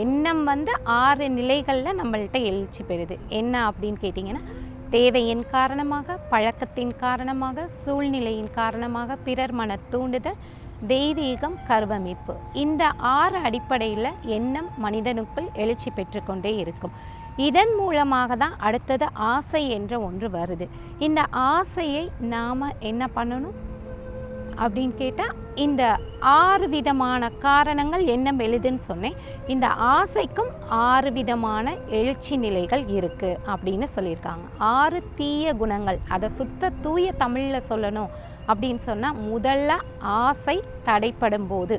எண்ணம் வந்து ஆறு நிலைகளில் நம்மள்கிட்ட எழுச்சி பெறுது. என்ன அப்படின்னு கேட்டிங்கன்னா தேவையின் காரணமாக பழக்கத்தின் காரணமாக சூழ்நிலையின் காரணமாக பிறர் மன தூண்டுதல் தெய்வீகம் கருவமைப்பு இந்த ஆறு அடிப்படையில் எண்ணம் மனிதனுக்குள் எழுச்சி பெற்றுக்கொண்டே இருக்கும். இதன் மூலமாக தான் அடுத்தது ஆசை என்ற ஒன்று வருது. இந்த ஆசையை நாம் என்ன பண்ணணும்? அப்படின்னு கேட்டால் இந்த ஆறு விதமான காரணங்கள் என்ன எழுதுன்னு சொன்னேன். இந்த ஆசைக்கும் ஆறு விதமான எழுச்சி நிலைகள் இருக்குது அப்படின்னு சொல்லியிருக்காங்க. ஆறு தீய குணங்கள் அதை சுத்த தூய தமிழில் சொல்லணும் அப்படின்னு சொன்னால் முதல்ல ஆசை தடைப்படும் போது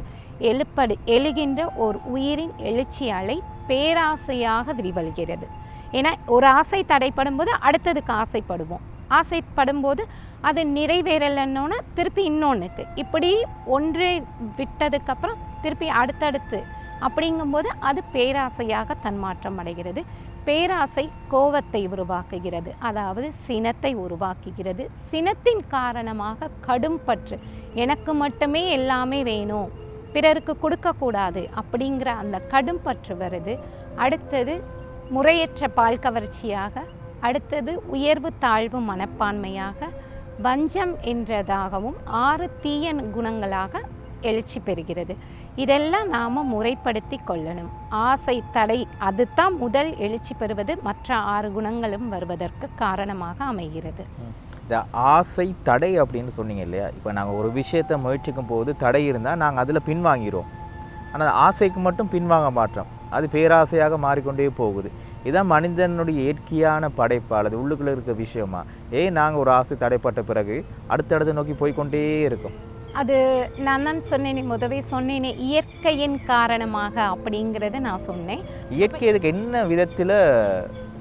எழுப்படு எழுகின்ற ஒரு உயிரின் எழுச்சி அலை பேராசையாக விரிவல்கிறது ஏன்னா ஒரு ஆசை தடைப்படும் போது அடுத்ததுக்கு ஆசைப்படுவோம். ஆசைப்படும் போது அது நிறைவேறலைன்னொன்னே திருப்பி இன்னொன்றுக்கு இப்படி ஒன்று விட்டதுக்கப்புறம் திருப்பி அடுத்தடுத்து அப்படிங்கும்போது அது பேராசையாக தன்மாற்றம் அடைகிறது. பேராசை கோவத்தை உருவாக்குகிறது. அதாவது சினத்தை உருவாக்குகிறது. சினத்தின் காரணமாக கடும் பற்று. எனக்கு மட்டுமே எல்லாமே வேணும். பிறருக்கு கொடுக்கக்கூடாது அப்படிங்கிற அந்த கடும் பற்று வருது. அடுத்தது முறையற்ற பால் கவர்ச்சியாக அடுத்தது உயர்வு தாழ்வு மனப்பான்மையாக வஞ்சம் என்றதாகவும் ஆறு தீய குணங்களாக எழுச்சி பெறுகிறது. இதெல்லாம் நாம் முறைப்படுத்தி கொள்ளணும். ஆசை தடை அதுதான் முதல் எழுச்சி பெறுவது. மற்ற ஆறு குணங்களும் வருவதற்கு காரணமாக அமைகிறது. இந்த ஆசை தடை அப்படின்னு சொன்னீங்க இல்லையா? இப்போ நாங்கள் ஒரு விஷயத்தை முயற்சிக்கும் போது தடை இருந்தால் நாங்கள் அதில் பின்வாங்கிறோம் ஆனால் ஆசைக்கு மட்டும் பின்வாங்க மாட்டோம். அது பேராசையாக மாறிக்கொண்டே போகுது. இதான் மனிதனுடைய இயற்கையான படைப்பு அல்லது உள்ளுக்குள்ளே இருக்க விஷயமா? ஏன் நாங்கள் ஒரு ஆசை தடைப்பட்ட பிறகு அடுத்தடுத்து நோக்கி போய்க்கொண்டே இருக்கோம். அது நான் தான் சொன்னேனே முதவே சொன்னேனே இயற்கையின் காரணமாக அப்படிங்கிறத நான் சொன்னேன். இயற்கை இதுக்கு என்ன விதத்தில்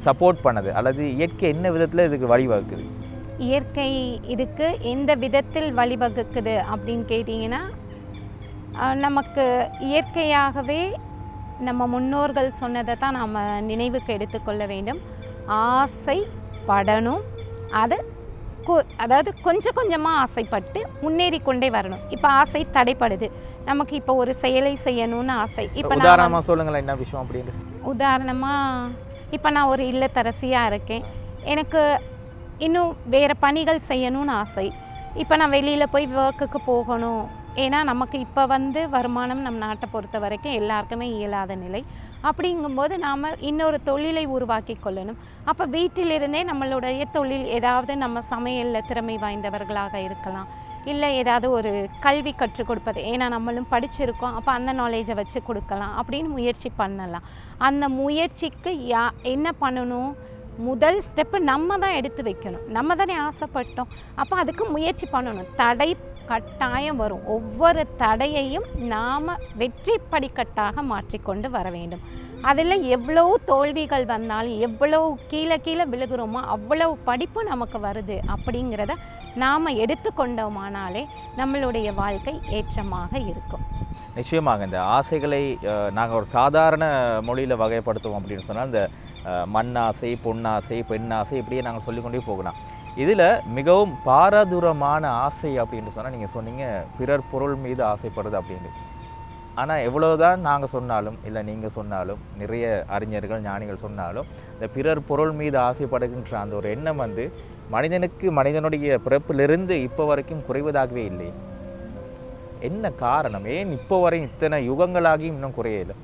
சப்போர்ட் பண்ணுது? அல்லது இயற்கை என்ன விதத்தில் இதுக்கு வழிவகுக்குது? இயற்கை இதுக்கு எந்த விதத்தில் வழிவகுக்குது அப்படின்னு கேட்டிங்கன்னா நமக்கு இயற்கையாகவே நம்ம முன்னோர்கள் சொன்னதை தான் நாம் நினைவுக்கு எடுத்துக்கொள்ள வேண்டும். ஆசை படணும். அதை கு- அதாவது கொஞ்சம் கொஞ்சமாக ஆசைப்பட்டு முன்னேறி கொண்டே வரணும். இப்போ ஆசை தடைப்படுது. நமக்கு இப்போ ஒரு செயலை செய்யணும்னு ஆசை. இப்போ நான் உதாரணமாக சொல்லுங்களேன் என்ன விஷயம் அப்படின்னு உதாரணமாக இப்போ நான் ஒரு இல்லத்தரசியாக இருக்கேன். எனக்கு இன்னும் வேறு பணிகள் செய்யணும்னு ஆசை. இப்போ நான் வெளியில் போய் ஒர்க்குக்கு போகணும். ஏன்னா நமக்கு இப்போ வந்து வருமானம் நம் நாட்டை பொறுத்த வரைக்கும் எல்லாருக்குமே இயலாத நிலை. அப்படிங்கும்போது நாம் இன்னொரு தொழிலை உருவாக்கி கொள்ளணும். அப்போ வீட்டிலிருந்தே நம்மளுடைய தொழில் ஏதாவது நம்ம சமையலில் திறமை வாய்ந்தவர்களாக இருக்கலாம். இல்லை ஏதாவது ஒரு கல்வி கற்றுக் கொடுப்பது. ஏன்னா நம்மளும் படிச்சிருக்கோம். அப்போ அந்த நாலேஜை வச்சு கொடுக்கலாம். அப்படின்னு முயற்சி பண்ணலாம். அந்த முயற்சிக்கு யா என்ன பண்ணணும்? முதல் ஸ்டெப்பு நம்ம தான் எடுத்து வைக்கணும். நம்ம தானே ஆசைப்பட்டோம். அப்போ அதுக்கு முயற்சி பண்ணணும். தடை கட்டாயம் வரும். ஒவ்வொரு தடையையும் நாம் வெற்றி படிக்கட்டாக மாற்றிக்கொண்டு வர வேண்டும். அதில் எவ்வளோ தோல்விகள் வந்தாலும் எவ்வளோ கீழே கீழே விழுகிறோமோ அவ்வளவு படிப்பு நமக்கு வருது அப்படிங்கிறத நாம் எடுத்துக்கொண்டோமானாலே நம்மளுடைய வாழ்க்கை ஏற்றமாக இருக்கும். நிச்சயமாக இந்த ஆசைகளை நாங்கள் ஒரு சாதாரண மொழியில் வகைப்படுத்துவோம் அப்படின்னு சொன்னால் இந்த மண்ணாசை பொன்னாசை பெண்ணாசை இப்படியே நாங்கள் சொல்லிக்கொண்டே போகலாம். இதில் மிகவும் பாரதூரமான ஆசை அப்படின்னு சொன்னால் நீங்கள் சொன்னீங்க பிறர் பொருள் மீது ஆசைப்படுறது அப்படின்னு. ஆனால் எவ்வளோதான் நாங்கள் சொன்னாலும் இல்லை நீங்கள் சொன்னாலும் நிறைய அறிஞர்கள் ஞானிகள் சொன்னாலும் இந்த பிறர் பொருள் மீது ஆசைப்படுகின்ற அந்த ஒரு எண்ணம் வந்து மனிதனுக்கு மனிதனுடைய பிறப்பிலிருந்து இப்போ வரைக்கும் குறைவதாகவே இல்லை. என்ன காரணம்? ஏன் இப்போ வரை இத்தனை யுகங்களாகியும் இன்னும் குறையலை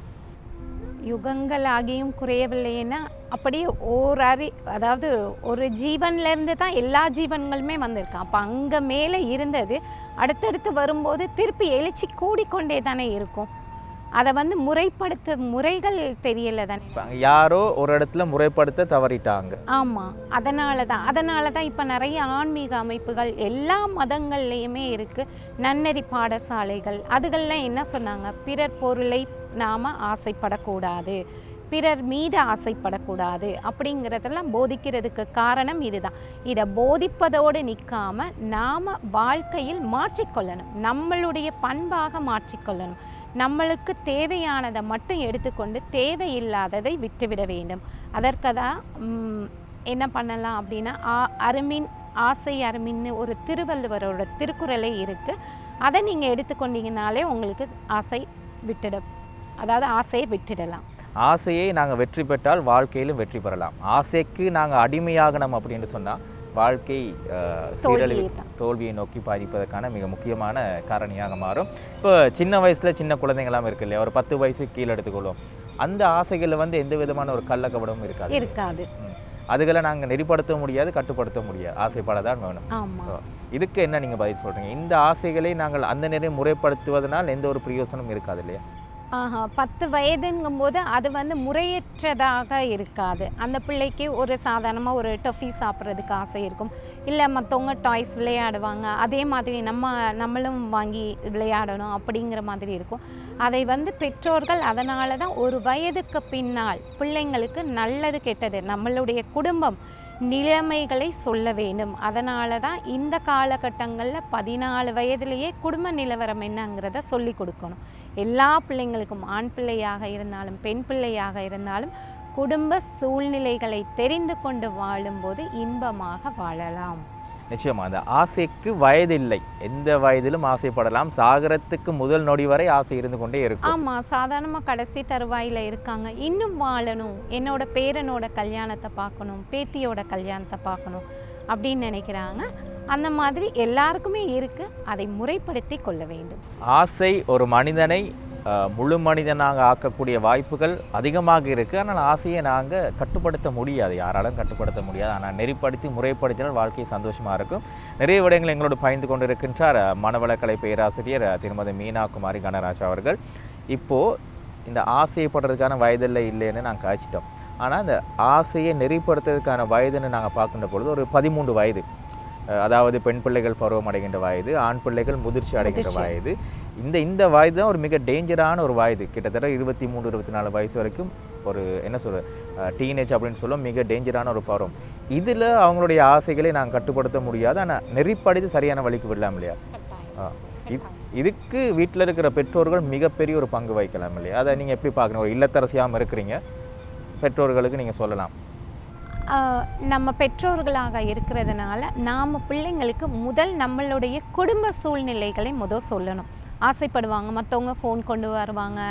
யுகங்களாகியும் குறையவில்லைன்னா அப்படியே ஓர் அறி அதாவது ஒரு ஜீவன்லேருந்து தான் எல்லா ஜீவன்களுமே வந்திருக்கான். அப்போ அங்கே மேலே இருந்தது அடுத்தடுத்து வரும்போது திருப்பி எழுச்சி கூடிக்கொண்டே தானே இருக்கும். அதை வந்து முறைப்படுத்த முறைகள் தெரியல தானே யாரோ ஒரு இடத்துல முறைப்படுத்த தவறிட்டாங்க. ஆமாம் அதனால தான் அதனால தான் இப்போ நிறைய ஆன்மீக அமைப்புகள் எல்லா மதங்கள்லேயுமே இருக்குது நன்னெறி பாடசாலைகள் அதுகள்லாம் என்ன சொன்னாங்க? பிறர் பொருளை நாம் ஆசைப்படக்கூடாது பிறர் மீது ஆசைப்படக்கூடாது அப்படிங்கிறதெல்லாம் போதிக்கிறதுக்கு காரணம் இதுதான். இதை போதிப்பதோடு நிற்காம நாம் வாழ்க்கையில் மாற்றிக்கொள்ளணும் நம்மளுடைய பண்பாக மாற்றிக்கொள்ளணும். நம்மளுக்கு தேவையானதை மட்டும் எடுத்துக்கொண்டு தேவையில்லாததை விட்டுவிட வேண்டும். அதற்கு தான் என்ன பண்ணலாம் அப்படின்னா ஆ- அருமின் ஆசை அருமின்னு ஒரு திருவள்ளுவரோட திருக்குறளே இருக்குது அதை நீங்கள் எடுத்துக்கொண்டீங்கனாலே உங்களுக்கு ஆசை விட்டுட அதாவது ஆசையை விட்டுடலாம். ஆசையை நாங்கள் வெற்றி பெற்றால் வாழ்க்கையிலும் வெற்றி பெறலாம். ஆசைக்கு நாங்கள் அடிமையாகணும் அப்படின்னு சொன்னால் வாழ்க்கை சீரழிவு தோல்வியே நோக்கி பாதிப்பதற்கான மிக முக்கியமான காரணியாக மாறும். இப்போ சின்ன வயசுல சின்ன குழந்தைங்களாம் இருக்கு இல்லையா? ஒரு பத்து வயசு கீழே எடுத்துக்கொள்வோம். அந்த ஆசைகளில் வந்து எந்த விதமான ஒரு கள்ளக்கபடமும் இருக்காது. இருக்காது. அதுகளை நாங்கள் நெறிப்படுத்த முடியாது கட்டுப்படுத்த முடியாது. ஆசைப்படதான் வேணும். இதுக்கு என்ன நீங்க பதில் சொல்றீங்க? இந்த ஆசைகளை நாங்கள் அந்த நேரம் முறைப்படுத்துவதனால் எந்த ஒரு பிரயோசனமும் இருக்காது இல்லையா? ஆஹா பத்து வயதுங்கும்போது அது வந்து முறையற்றதாக இருக்காது. அந்த பிள்ளைக்கு ஒரு சாதாரணமாக ஒரு டொஃபி சாப்பிட்றதுக்கு ஆசை இருக்கும். இல்லை மற்றவங்க டாய்ஸ் விளையாடுவாங்க. அதே மாதிரி நம்ம நம்மளும் வாங்கி விளையாடணும் அப்படிங்கிற மாதிரி இருக்கும். அதை வந்து பெற்றோர்கள் அதனால தான் ஒரு வயதுக்கு பின்னால் பிள்ளைங்களுக்கு நல்லது கெட்டது. நம்மளுடைய குடும்பம் நிலைமைகளை சொல்ல வேண்டும். அதனால தான் இந்த காலகட்டங்களில் பதினாலு வயதிலேயே குடும்ப நிலவரம் என்னங்கிறத சொல்லி கொடுக்கணும். எல்லா பிள்ளைங்களுக்கும் ஆண் பிள்ளையாக இருந்தாலும் பெண் பிள்ளையாக இருந்தாலும் குடும்ப சூழ்நிலைகளை தெரிந்து கொண்டு வாழும்போது இன்பமாக வாழலாம். நிச்சயமா அந்த ஆசைக்கு வயது இல்லை எந்த வயதிலும் ஆசைப்படலாம். சாகரத்துக்கு முதல் நொடி வரை ஆசை இருந்து கொண்டே இருக்கும். ஆமாம் சாதாரணமாக கடைசி தருவாயில் இருக்காங்க. இன்னும் வாழணும். என்னோட பேரனோட கல்யாணத்தை பார்க்கணும். பேத்தியோட கல்யாணத்தை பார்க்கணும் அப்படின்னு நினைக்கிறாங்க. அந்த மாதிரி எல்லாருக்குமே இருக்கு. அதை முறைப்படுத்தி கொள்ள வேண்டும். ஆசை ஒரு மனிதனை முழு மனிதனாக ஆக்கக்கூடிய வாய்ப்புகள் அதிகமாக இருக்கு. ஆனால் ஆசையை நாங்கள் கட்டுப்படுத்த முடியாது. யாராலும் கட்டுப்படுத்த முடியாது. ஆனால் நெறிப்படுத்தி முறைப்படுத்தினால் வாழ்க்கை சந்தோஷமா இருக்கும். நிறைய விடயங்கள் எங்களோடு பயந்து கொண்டு இருக்கின்றார் மனவளக்கலை பேராசிரியர் திருமதி மீனா குமாரி கனராஜ் அவர்கள். இப்போ இந்த ஆசைப்படுறதுக்கான வயதில்லை இல்லைன்னு நாங்கள் காய்ச்சிட்டோம். ஆனால் இந்த ஆசையை நெறிப்படுத்துறதுக்கான வயதுன்னு நாங்கள் பார்க்கின்ற பொழுது ஒரு பதிமூன்று வயது. அதாவது பெண் பிள்ளைகள் பருவம் அடைகின்ற வயது ஆண் பிள்ளைகள் முதிர்ச்சி அடைகின்ற. வயது. இந்த இந்த வயது தான் ஒரு மிக டேஞ்சரான ஒரு வயது கிட்டத்தட்ட இருபத்தி மூணு இருபத்தி நாலு வயசு வரைக்கும் ஒரு என்ன சொல்ற டீனேஜ் அப்படின்னு சொல்ல மிக டேஞ்சரான ஒரு பருவம். இதில் அவங்களுடைய ஆசைகளை நாங்கள் கட்டுப்படுத்த முடியாது. ஆனால் நெறிப்படுத்தி சரியான வழிக்கு விடலாம் இல்லையா? இதுக்கு வீட்டில் இருக்கிற பெற்றோர்கள் மிகப்பெரிய ஒரு பங்கு வகிக்கலாம் இல்லையா? அதை நீங்கள் எப்படி பார்க்குறீங்க ஒரு இல்லத்தரசியாமல் இருக்கிறீங்க. பெற்றோர்களுக்கு நீங்கள் சொல்லலாம். நம்ம பெற்றோர்களாக இருக்கிறதுனால நாம் பிள்ளைங்களுக்கு முதல் நம்மளுடைய குடும்ப சூழ்நிலைகளை முதல் சொல்லணும். ஆசைப்படுவாங்க. மற்றவங்க ஃபோன் கொண்டு வருவாங்க.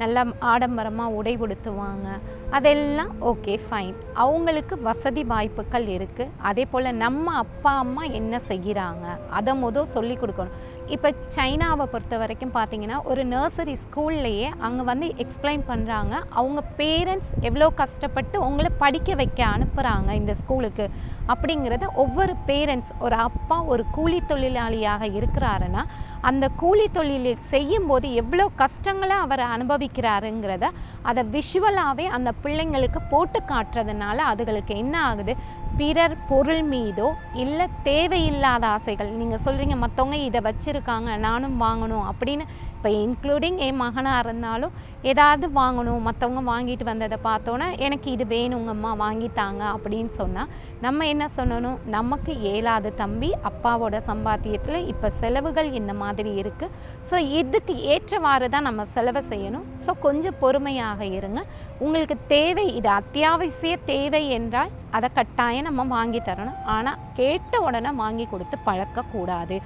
நல்லா ஆடம்பரமாக உடை உடுத்துவாங்க. அதெல்லாம் ஓகே ஃபைன் அவங்களுக்கு வசதி வாய்ப்புகள் இருக்குது அதே போல் நம்ம அப்பா அம்மா என்ன செய்கிறாங்க அதை முதல் சொல்லி கொடுக்கணும். இப்போ சைனாவை பொறுத்த வரைக்கும் பார்த்தீங்கன்னா ஒரு நர்சரி ஸ்கூல்லையே அங்கே வந்து எக்ஸ்பிளைன் பண்ணுறாங்க அவங்க பேரண்ட்ஸ் எவ்வளோ கஷ்டப்பட்டு உங்களை படிக்க வைக்க அனுப்புகிறாங்க இந்த ஸ்கூலுக்கு அப்படிங்கிறத ஒவ்வொரு பேரண்ட்ஸ் ஒரு அப்பா ஒரு கூலி தொழிலாளியாக இருக்கிறாருன்னா அந்த கூலி தொழிலை செய்யும்போது எவ்வளோ கஷ்டங்களை அவர் அனுபவிக்கிறாருங்கிறத அதை விஷுவலாகவே அந்த பிள்ளைங்களுக்கு போட்டு காட்டுறதுனால அதுகளுக்கு என்ன ஆகுது? பிறர் பொருள் மீதோ இல்லை தேவையில்லாத ஆசைகள் நீங்கள் சொல்கிறீங்க மற்றவங்க இதை வச்சுருக்காங்க நானும் வாங்கணும் அப்படின்னு இப்போ இன்க்ளூடிங் என் மகனாக இருந்தாலும் ஏதாவது வாங்கணும் மற்றவங்க வாங்கிட்டு வந்ததை பார்த்தோன்னே எனக்கு இது வேணுங்கம்மா வாங்கித்தாங்க அப்படின்னு சொன்னால் நம்ம என்ன சொல்லணும்? நமக்கு ஏழாவது தம்பி அப்பாவோட சம்பாத்தியத்தில் இப்போ செலவுகள் இந்த மாதிரி இருக்குது ஸோ இதுக்கு ஏற்றவாறு தான் நம்ம செலவு செய்யணும். ஸோ கொஞ்சம் பொறுமையாக இருங்க. உங்களுக்கு தேவை இது அத்தியாவசிய தேவை என்றால் அதை கட்டாயம் நம்ம வாங்கி தரணும். ஆனால் கேட்ட உடனே வாங்கி கொடுத்து பழக்கக்கூடாது.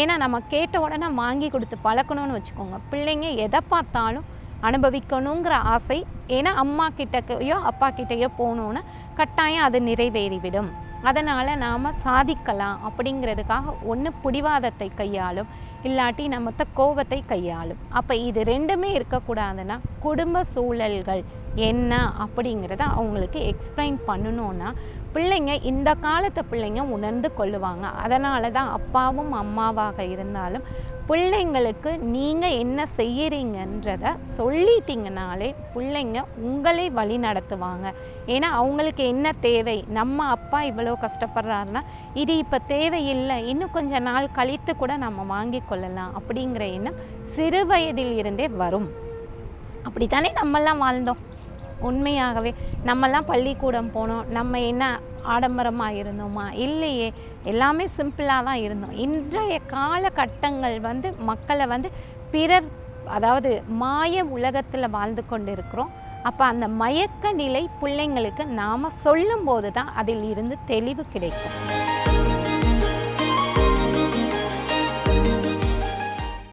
ஏன்னா நம்ம கேட்ட உடனே வாங்கி கொடுத்து பழக்கணும்னு வச்சுக்கோங்க. பிள்ளைங்க எதை பார்த்தாலும் அனுபவிக்கணுங்கிற ஆசை ஏன்னா அம்மா கிட்டக்கையோ அப்பா கிட்டேயோ போகணுன்னு கட்டாயம் அது நிறைவேறிவிடும். அதனால் நாம் சாதிக்கலாம் அப்படிங்கிறதுக்காக ஒன்று பிடிவாதத்தை கையாளும் இல்லாட்டி நம்மத்த கோபத்தை கையாளும். அப்போ இது ரெண்டுமே இருக்கக்கூடாதுன்னா குடும்ப சூழல்கள் என்ன அப்படிங்கிறத அவங்களுக்கு எக்ஸ்பிளைன் பண்ணணுன்னா பிள்ளைங்க இந்த காலத்து பிள்ளைங்க உணர்ந்து கொள்ளுவாங்க. அதனால தான் அப்பாவும் அம்மாவாக இருந்தாலும் பிள்ளைங்களுக்கு நீங்கள் என்ன செய்கிறீங்கன்றத சொல்லிட்டீங்கனாலே பிள்ளைங்க உங்களை வழி நடத்துவாங்க. ஏன்னா அவங்களுக்கு என்ன தேவை? நம்ம அப்பா இவ்வளோ கஷ்டப்படுறாருன்னா இது இப்போ தேவையில்லை. இன்னும் கொஞ்ச நாள் கழித்து கூட நம்ம வாங்கி கொள்ளலாம் அப்படிங்கிற எண்ணம் சிறு வயதில் இருந்தே வரும். அப்படித்தானே நம்மெல்லாம் வாழ்ந்தோம்? உண்மையாகவே நம்மெல்லாம் பள்ளிக்கூடம் போனோம். நம்ம என்ன ஆடம்பரமாக இருந்தோமா? இல்லையே. எல்லாமே சிம்பிளாக தான் இருந்தோம். இன்றைய காலகட்டங்கள் வந்து மக்களை வந்து பிறர் அதாவது மாய உலகத்தில் வாழ்ந்து கொண்டு இருக்கிறோம் அப்போ அந்த மயக்க நிலை பிள்ளைங்களுக்கு நாம் சொல்லும்போது தான் அதில் இருந்து தெளிவு கிடைக்கும்.